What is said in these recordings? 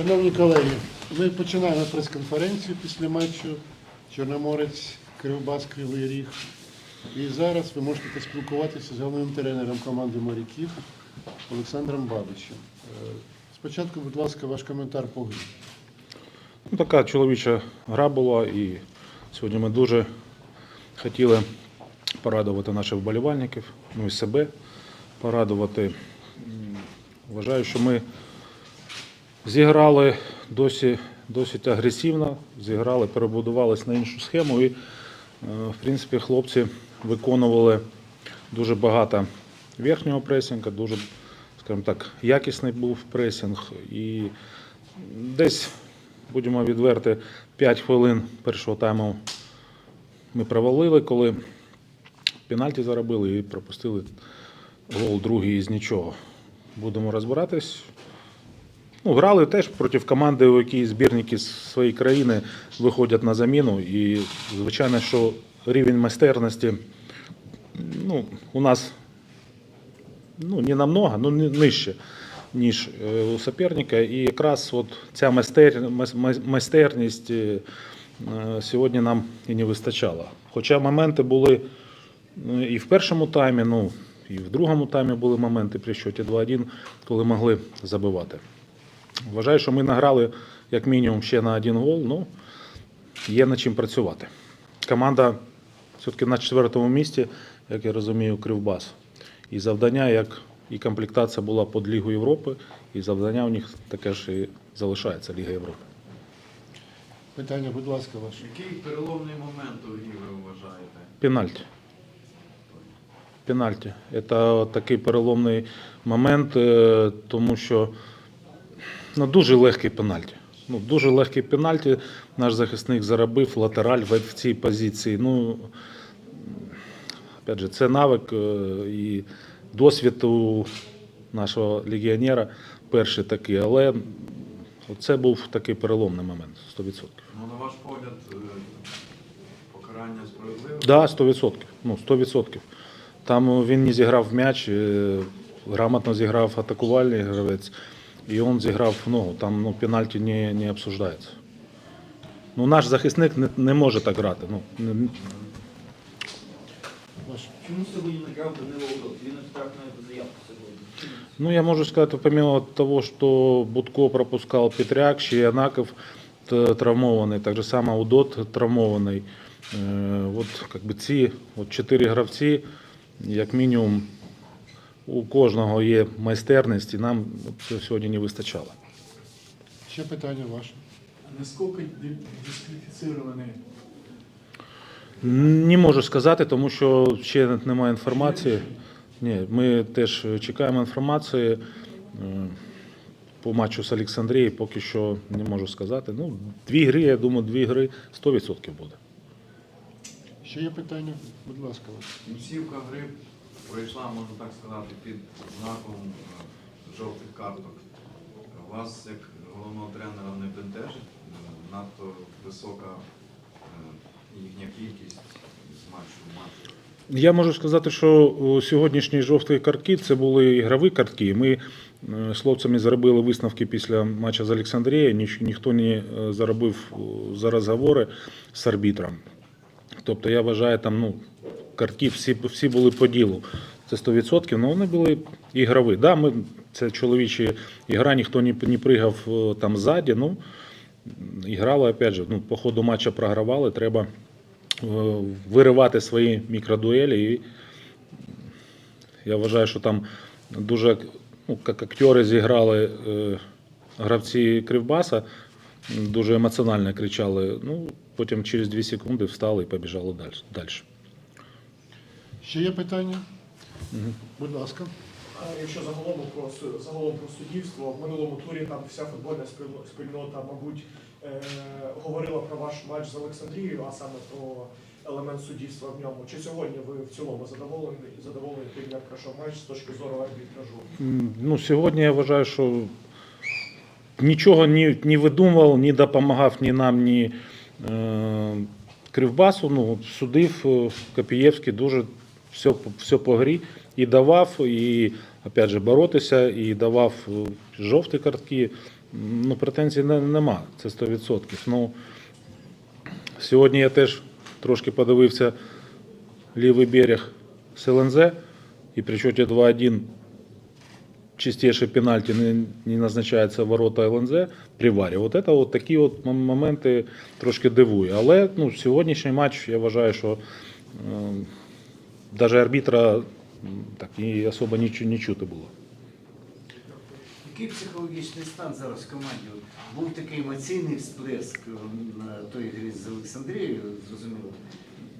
Шановні колеги, ми починаємо прес-конференцію після матчу Чорноморець, Кривбас, Кривий Ріг. І зараз ви можете поспілкуватися з головним тренером команди моряків Олександром Бабичем. Е, Спочатку, будь ласка, ваш коментар по грі. Ну, така чоловіча гра була, і сьогодні ми дуже хотіли порадувати наших вболівальників, ну і себе порадувати. Вважаю, що ми зіграли досі, досить агресивно, зіграли, перебудувалися на іншу схему. І, е, в принципі, хлопці виконували дуже багато верхнього пресінга, дуже, скажімо так, якісний був пресінг. І десь, будемо відверти, 5 хвилин першого тайму ми провалили, коли пенальті заробили і пропустили гол другий із нічого. Будемо розбиратись. Ну, грали теж проти команди, у якій збірники з своєї країни виходять на заміну. І, звичайно, що рівень майстерності ну, у нас ну, не намного, ну ни- нижче, ніж е, у суперника. І якраз от ця майстер, майстерність е, е, сьогодні нам і не вистачало. Хоча моменти були ну, і в першому таймі, ну, і в другому таймі були моменти при счеті 2-1, коли могли забивати. Вважаю, що ми награли як мінімум ще на один гол. Ну, є над чим працювати. Команда все-таки на четвертому місці, як я розумію, Кривбас. І завдання, як і комплектація була під Лігу Європи, і завдання у них таке ж і залишається Ліга Європи. Питання, будь ласка, ваше. Який переломний момент у грі ви вважаєте? Пенальті. Пенальті. Це такий переломний момент, е, тому що ну, дуже легкий пенальті. Ну, дуже легкий пенальті. Наш захисник заробив латераль в цій позиції. Ну, опять же, це навик е, і досвід у нашого легіонера перший такий, але це був такий переломний момент 100%. Ну, на ваш погляд, е, покарання справедливе? Да, 100%. Ну, 100%. Там він не зіграв м'яч, е, грамотно зіграв атакувальний гравець, і він зіграв в ногу. Там ну, пенальті не, не обсуждається. Ну, наш захисник не, не може так грати. Ну, не- Чому сьогодні не грав Данило Огол? Він не так заявку сьогодні. ну, я можу сказати, помимо того, що Будко пропускав Петряк, ще Янаков травмований, так же само Удот травмований. Е, от, как би, ці от, чотири гравці, як мінімум, у кожного є майстерність, і нам цього сьогодні не вистачало. Ще питання ваше. Насколько ди- дисквалифицированы Не можу сказати, тому що ще немає інформації. Ні, ми теж чекаємо інформації е, по матчу з Олександрією, поки що не можу сказати. Ну, дві гри, я думаю, дві гри 100% буде. Ще є питання? Будь ласка. Кінцівка гри пройшла, можна так сказати, під знаком е, жовтих карток. Вас, як головного тренера, не бентежить е, надто висока е, їхня кількість з матчу в матч. Я можу сказати, що сьогоднішні жовті картки це були ігрові картки. Ми е, з хлопцями зробили висновки після матчу з Олександрією. Ніч- Ніхто не е, заробив за розговори з арбітром. Тобто я вважаю, там ну, картки всі, всі були по ділу. Це 100%, але вони були ігрові. Да, ми, це чоловічі ігра, ніхто не, не пригав е, там ззаді. Ну, і грали, опять же, ну, по ходу матчу програвали, треба е, виривати свої мікродуелі. І я вважаю, що там дуже ну, як актери зіграли е, гравці Кривбаса, дуже емоціонально кричали. Ну, потім через 2 секунди встали і побіжали далі. Ще є питання? Будь ласка. Якщо загалом про загалом про суддівство, в минулому турі там вся футбольна спільнота, мабуть, е, говорила про ваш матч з Олександрією, а саме про елемент суддівства в ньому. Чи сьогодні ви в цілому задоволені задоволені тим, як пройшов матч з точки зору арбітражу? Ну, сьогодні я вважаю, що нічого ні, ні видумував, ні допомагав ні нам, ні е, Кривбасу. Ну, судив е, Копієвський дуже все, все по грі і давав, і опять же боротися, і давав е, жовті картки. ну, претензій не, нема, це 100%. Ну, сьогодні я теж трошки подивився лівий берег з ЛНЗ, і при счеті 2-1 чистейший пенальти не, не назначається ворота ЛНЗ при варі. От це от такі от моменти трошки дивує. Але ну, сьогоднішній матч, я вважаю, що е, навіть арбітра так і особо нічого не чути було. Який психологічний стан зараз в команді? Був такий емоційний всплеск е, на той грі з Олександрією, зрозуміло.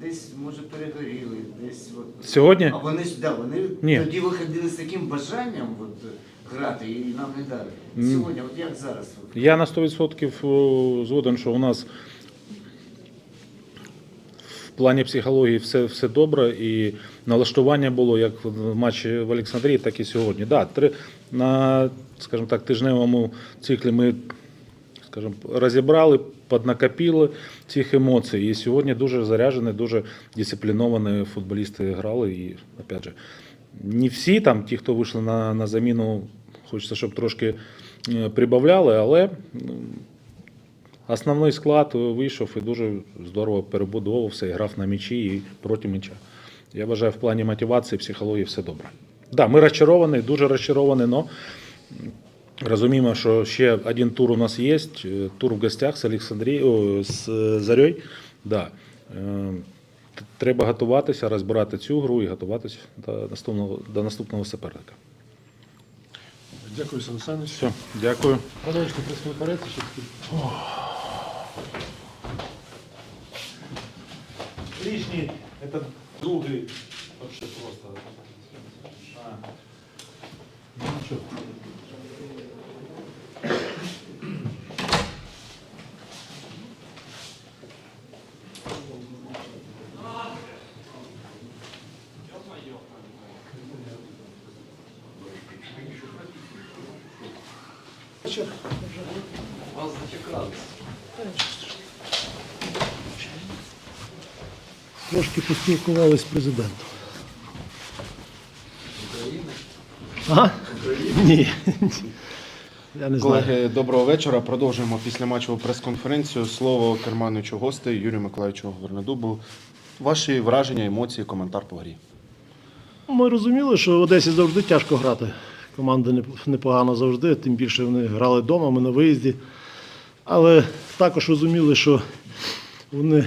Десь, може, перегоріли, десь от. Сьогодні? А вони ж да, вони Ні. тоді виходили з таким бажанням от, е, грати і нам не дали. Сьогодні, от як зараз? Я на 100% згоден, що у нас плані психології все, все добре, і налаштування було як в матчі в Олександрії, так і сьогодні. Да, три, на, скажімо так, тижневому циклі ми скажімо, розібрали, поднакопили цих емоцій. І сьогодні дуже заряджені, дуже дисципліновані футболісти грали. І, опять же, не всі там, ті, хто вийшли на, на заміну, хочеться, щоб трошки е, прибавляли, але ну, основний склад вийшов і дуже здорово перебудовувався, і грав на м'ячі і проти м'яча. Я вважаю, в плані мотивації, психології все добре. Да, ми розчаровані, дуже розчаровані, але розуміємо, що ще один тур у нас є. е, Тур в гостях з Олександрією, з е, Да. Е, Треба готуватися, розбирати цю гру і готуватися до наступного, до наступного суперника. Дякую, Сан Саныч. Все, дякую. Продовжуйте прес-конференцію. Лишний, это другий, вообще просто. Ну, нічого. Вас зачекались. Трошки поспілкувалися з президентом. України? Ага? Ні. Я не знаю. Колеги, доброго вечора. Продовжуємо після матчову прес-конференцію. Слово керманичу гостей Юрію Миколаївичу Вернедубу. Ваші враження, емоції, коментар по грі. Ми розуміли, що в Одесі завжди тяжко грати. Команда неп- непогано завжди, тим більше вони грали вдома, ми на виїзді. Але також розуміли, що вони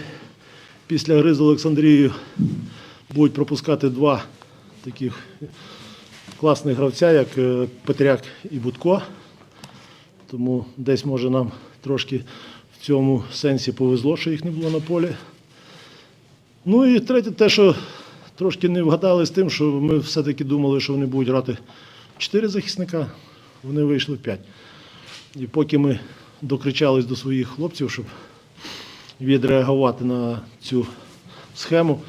після гри з Олександрією будуть пропускати два таких класних гравця, як е, Петряк і Будко. Тому десь може нам трошки в цьому сенсі повезло, що їх не було на полі. Ну і третє, те, що трошки не вгадали з тим, що ми все-таки думали, що вони будуть грати чотири захисника, вони вийшли в п'ять. І поки ми докричались до своїх хлопців, щоб відреагувати на цю схему,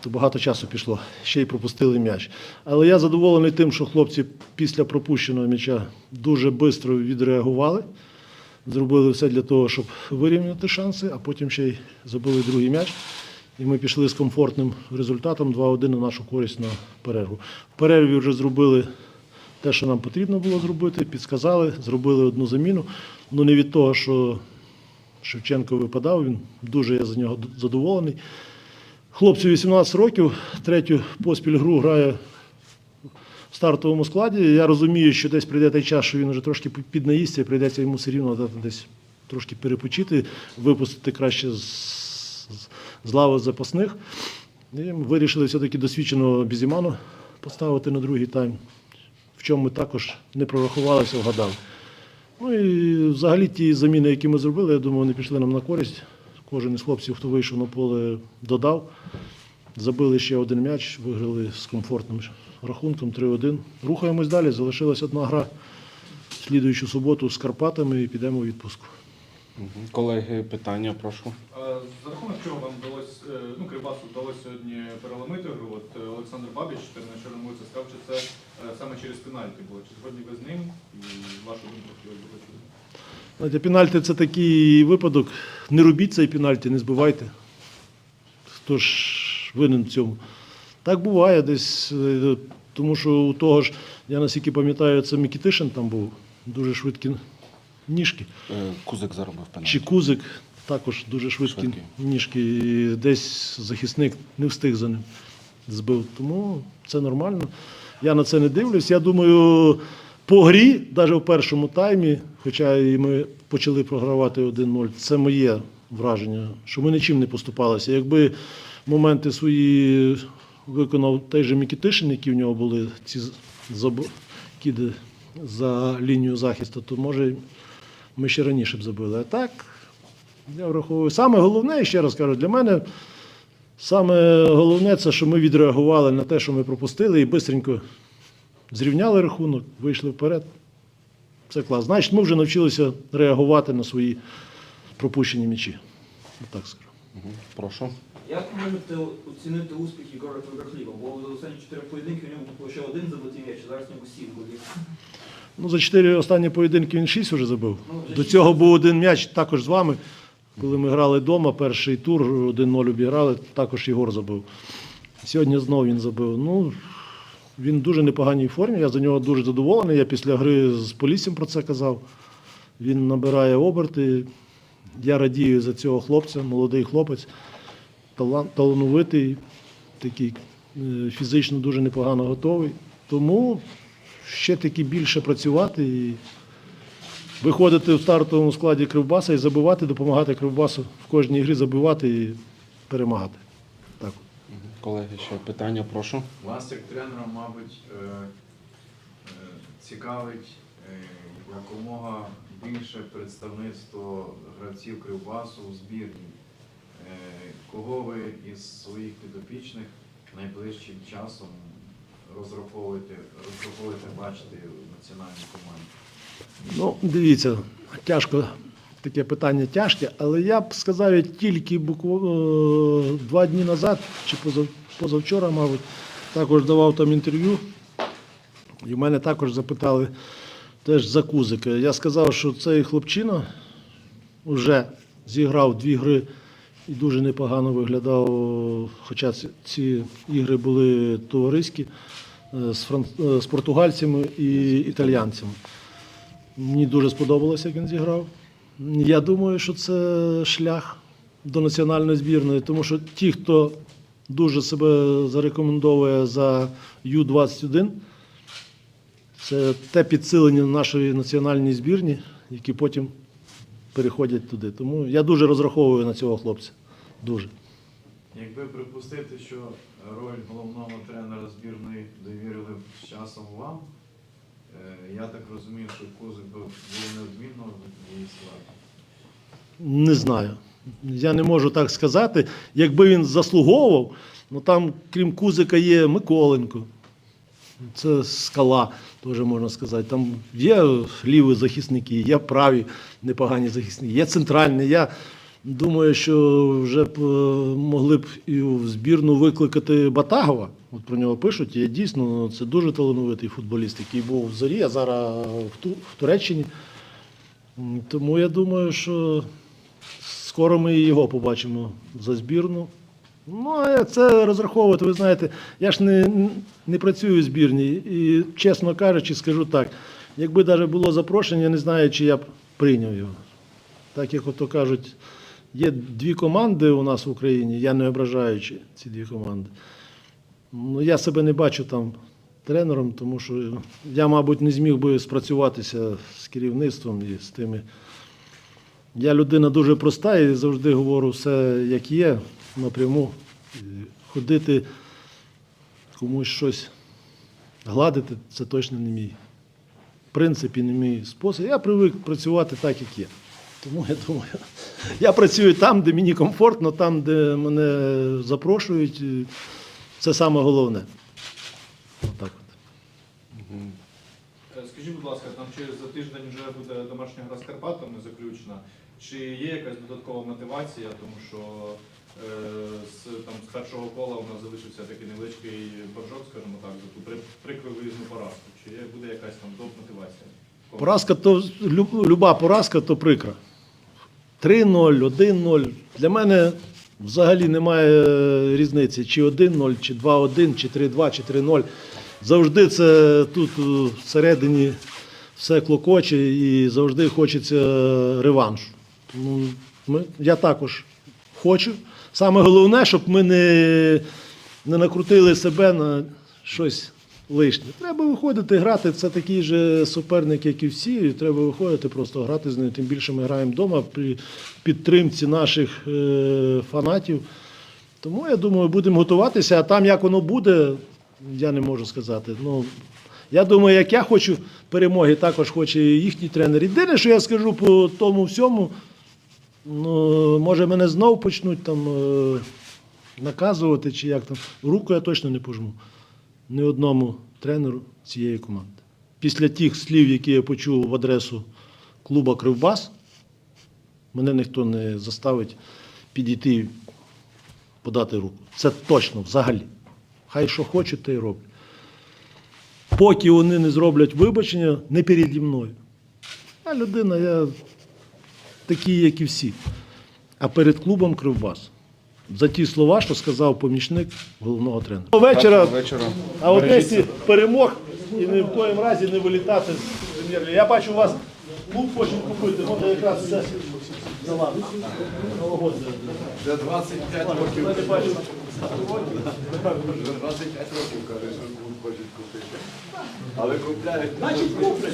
то багато часу пішло. Ще й пропустили м'яч. Але я задоволений тим, що хлопці після пропущеного м'яча дуже швидко відреагували. Зробили все для того, щоб вирівняти шанси, а потім ще й забили другий м'яч. І ми пішли з комфортним результатом 2-1 на нашу користь на перерву. В перерві вже зробили те, що нам потрібно було зробити, підсказали, зробили одну заміну. Ну не від того, що Шевченко випадав, він дуже я за нього задоволений. Хлопцю 18 років, третю поспіль гру грає в стартовому складі. Я розумію, що десь прийде той час, що він вже трошки піднаїсться, і прийдеться йому все рівно дати десь трошки перепочити, випустити краще з, з- з лави запасних. І вирішили все-таки досвідченого Бізіману поставити на другий тайм, в чому ми також не прорахувалися, вгадали. Ну і взагалі ті заміни, які ми зробили, я думаю, вони пішли нам на користь. Кожен із хлопців, хто вийшов на поле, додав. Забили ще один м'яч, виграли з комфортним рахунком 3-1. Рухаємось далі. Залишилась одна гра слідуючу суботу з Карпатами і підемо у відпустку. Колеги, питання, прошу. За рахунок чого вам вдалося, е, ну, Кривбасу вдалося сьогодні переломити гру? От е, Олександр Бабіч, тренер Чорноморця, сказав, що це е, саме через пенальті було. Чи згодні ви з ним? І вашу думку хотілося б почути. Знаєте, пенальти це такий випадок. Не робіть цей пенальті, не збивайте. Хто ж винен в цьому? Так буває десь, тому що у того ж, я наскільки пам'ятаю, це Микітишин там був, дуже швидкий ніжки. Е, Кузик заробив пенальті. Чи Кузик також дуже швидкі Швидкий. ніжки. І десь захисник не встиг за ним збив. Тому це нормально. Я на це не дивлюсь. Я думаю, по грі, навіть у першому таймі, хоча і ми почали програвати 1-0, це моє враження, що ми нічим не поступалися. Якби моменти свої виконав той же Мікітишин, які в нього були, ці заб- киди за лінію захисту, то може ми ще раніше б забили. А так, я враховую. Саме головне, ще раз кажу, для мене саме головне це, що ми відреагували на те, що ми пропустили, і швидко зрівняли рахунок, вийшли вперед. Це клас. Значить, ми вже навчилися реагувати на свої пропущені м'ячі. Так скажу. Прошу. Як ви можете оцінити успіх Ігоря Федорхліва? Бо за останні чотири поєдинки в ньому було лише один забитий м'яч, а зараз в нього сім голів. Ну, за чотири останні поєдинки він шість вже забив. Ну, До цього був один м'яч також з вами. Коли ми грали вдома, перший тур 1-0 обіграли, також Єгор забив. Сьогодні знову він забив. Ну, він в дуже непоганій формі. Я за нього дуже задоволений. Я після гри з Поліссям про це казав. Він набирає оберти. Я радію за цього хлопця, молодий хлопець, талант, талановитий, такий е, фізично дуже непогано готовий. Тому ще таки більше працювати і виходити в стартовому складі Кривбаса і забивати, допомагати Кривбасу в кожній грі забивати і перемагати. Так. Колеги, ще питання, прошу. Вас як тренера, мабуть, е, е, цікавить е, якомога більше представництво гравців Кривбасу у збірні. Кого ви із своїх підопічних найближчим часом розраховуєте, розраховуєте бачити в національній команді? Ну, дивіться, тяжко, таке питання тяжке, але я б сказав, тільки буквально два дні назад, чи позав- позавчора, мабуть, також давав там інтерв'ю. І в мене також запитали теж за Кузика. Я сказав, що цей хлопчина вже зіграв дві гри і дуже непогано виглядав, хоча ці, ігри були товариські е, е, з португальцями і італіянцями. Мені дуже сподобалося, як він зіграв. Я думаю, що це шлях до національної збірної, тому що ті, хто дуже себе зарекомендовує за Ю-21, це те підсилення нашої національної збірні, які потім переходять туди. Тому я дуже розраховую на цього хлопця. Дуже. Якби припустити, що роль головного тренера збірної довірили з часом вам, е, я так розумію, що Кузик був був неодмінно в її складі. Не знаю. Я не можу так сказати. Якби він заслуговував, ну там, крім Кузика, є Миколенко. Це скала, теж можна сказати. Там є ліві захисники, є праві непогані захисники, є центральні. Я думаю, що вже б е, могли б і в збірну викликати Батагова. От про нього пишуть. І дійсно це дуже талановитий футболіст, який був в зорі, а зараз в Туреччині. Тому я думаю, що скоро ми його побачимо за збірну. Ну, це розраховувати, ви знаєте, я ж не, не працюю в збірні. І, чесно кажучи, скажу так, якби навіть було запрошення, я не знаю, чи я б прийняв його. Так як ото кажуть, є дві команди у нас в Україні, я не ображаючи ці дві команди. Ну, я себе не бачу там тренером, тому що я, мабуть, не зміг би спрацюватися з керівництвом і з тими. Я людина дуже проста і завжди говорю все, як є, напряму. Ходити комусь щось гладити це точно не мій. В принципі, не мій спосіб. Я привик працювати так, як є. Тому я думаю, я працюю там, де мені комфортно, там, де мене запрошують. Це саме головне. Отак от. Е, Скажіть, будь ласка, там через за тиждень вже буде домашня гра з Карпатами заключена. Чи є якась додаткова мотивація, тому що з, там, з першого кола у нас залишився такий невеличкий боржок, скажімо так, за ту при, прикру виїзну поразку. Чи буде якась там доп мотивація? Поразка то люб- люба поразка то прикра. 3-0, 1-0. Для мене взагалі немає е, різниці, чи 1-0, чи 2-1, чи 3-2, чи 3-0. Завжди це тут е, всередині все клокоче і завжди хочеться реваншу. Тому ми, я також хочу. Саме головне, щоб ми не, не накрутили себе на щось лишнє. Треба виходити грати. Це такий же суперник, як і всі. і Треба виходити, просто грати з ними. Тим більше ми граємо вдома при підтримці наших е, фанатів. Тому я думаю, будемо готуватися, а там як воно буде, я не можу сказати. Ну, я думаю, як я хочу перемоги, також хоче і їхній тренер. Єдине, що я скажу по тому всьому, ну, може мене знов почнуть там е, наказувати, чи як там. Руку я точно не пожму. Ні одному тренеру цієї команди. Після тих слів, які я почув в адресу клуба Кривбас, мене ніхто не заставить підійти подати руку. Це точно взагалі. Хай що хочуть, те й роблять. Поки вони не зроблять вибачення, не переді мною. А людина, я такий, як і всі. А перед клубом Кривбас. За ті слова, що сказав помічник головного тренера. Вечора, Вечора. а Одесі перемог і ні в коїм разі не вилітати з прем'єр-ліги. Я бачу, у вас клуб хочуть купити, може якраз за вами. Новогодне. Вже 25 років. Вже 25 років, каже, що клуб хочуть купити. Але купляють. Значить, куплять.